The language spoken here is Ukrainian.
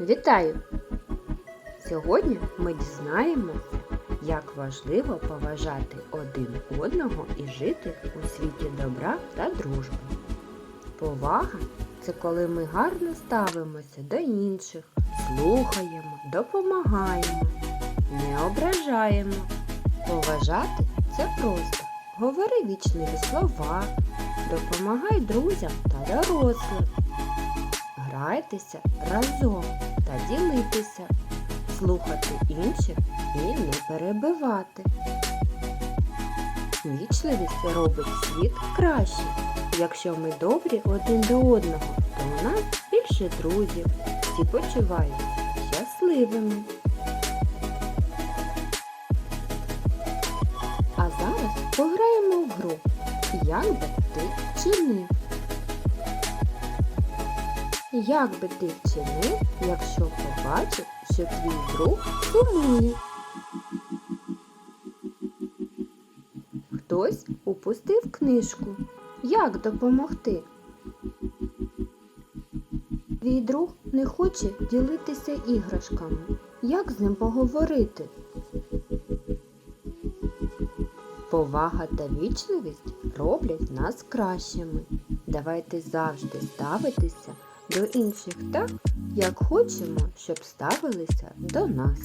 Вітаю! Сьогодні ми дізнаємося, як важливо поважати один одного і жити у світі добра та дружби. Повага це коли ми гарно ставимося до інших, слухаємо, допомагаємо, не ображаємо. Поважати це просто. Говори вічливі слова, допомагай друзям та дорослим. Грайтеся разом та ділитися, слухати інших і не перебивати. Вічливість робить світ краще. Якщо ми добрі один до одного, то у нас більше друзів, всі почувають щасливими. А зараз пограємо в гру Як би ти чинив? Як би ти вчинив, якщо побачив, що твій друг сумує? Хтось упустив книжку. Як допомогти? Твій друг не хоче ділитися іграшками. Як з ним поговорити? Повага та вічливість роблять нас кращими. Давайте завжди ставитися до інших так, як хочемо, щоб ставилися до нас.